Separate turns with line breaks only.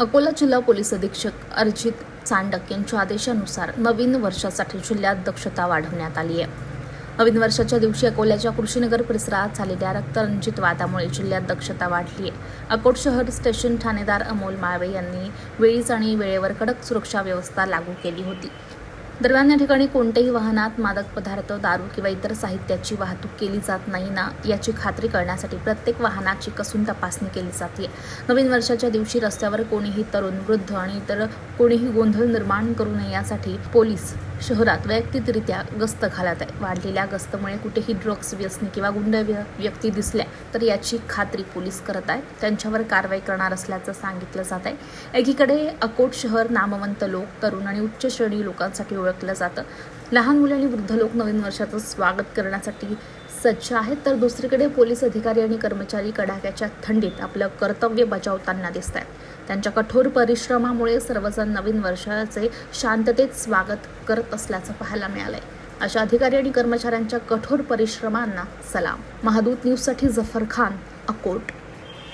अकोला जिल्हा पोलीस अधीक्षक अर्जित चांडक यांच्या आदेशानुसार नवीन वर्षासाठी जिल्ह्यात दक्षता वाढवण्यात आली आहे. नवीन वर्षाच्या दिवशी अकोल्याच्या कृषीनगर परिसरात झालेल्या रक्तरंजित वादामुळे जिल्ह्यात दक्षता वाढली आहे. अकोट शहर स्टेशन ठाणेदार अमोल माळवे यांनी वेळीच आणि वेळेवर कडक सुरक्षा व्यवस्था लागू केली होती. दरम्यान या ठिकाणी कोणत्याही वाहनात मादक पदार्थ दारू किंवा इतर साहित्याची वाहतूक केली जात नाही ना याची खात्री करण्यासाठी प्रत्येक वाहनाची कसून तपासणी केली जाते. नवीन वर्षाच्या दिवशी रस्त्यावर कोणीही तरुण वृद्ध आणि इतर कोणीही गोंधळ निर्माण करू नये यासाठी पोलीस शहरात वैयक्तिकरित्या गस्त घालत आहे. वाढलेल्या गस्तमुळे कुठेही ड्रग्स व्यसनी किंवा गुंड व्य- व्यक्ती दिसल्या तर याची खात्री पोलीस करत आहे त्यांच्यावर कारवाई करणार असल्याचं सांगितलं जात आहे. एकीकडे अकोट शहर नामवंत लोक तरुण आणि उच्च श्रेणी लोकांसाठी ओळखलं जातं. लहान मुले आणि वृद्ध लोक नवीन वर्षाचं स्वागत करण्यासाठी सज्ज आहेत. तर दुसरीकडे पोलीस अधिकारी आणि कर्मचारी कडाक्याच्या थंडीत आपलं कर्तव्य बजावताना दिसत आहेत. त्यांच्या कठोर परिश्रमामुळे सर्वजण नवीन वर्षाचे शांततेत स्वागत करत असल्याचं पाहायला मिळालंय. अशा अधिकारी आणि कर्मचाऱ्यांच्या कठोर परिश्रमांना सलाम. महादूत न्यूजसाठी जफर खान अकोट.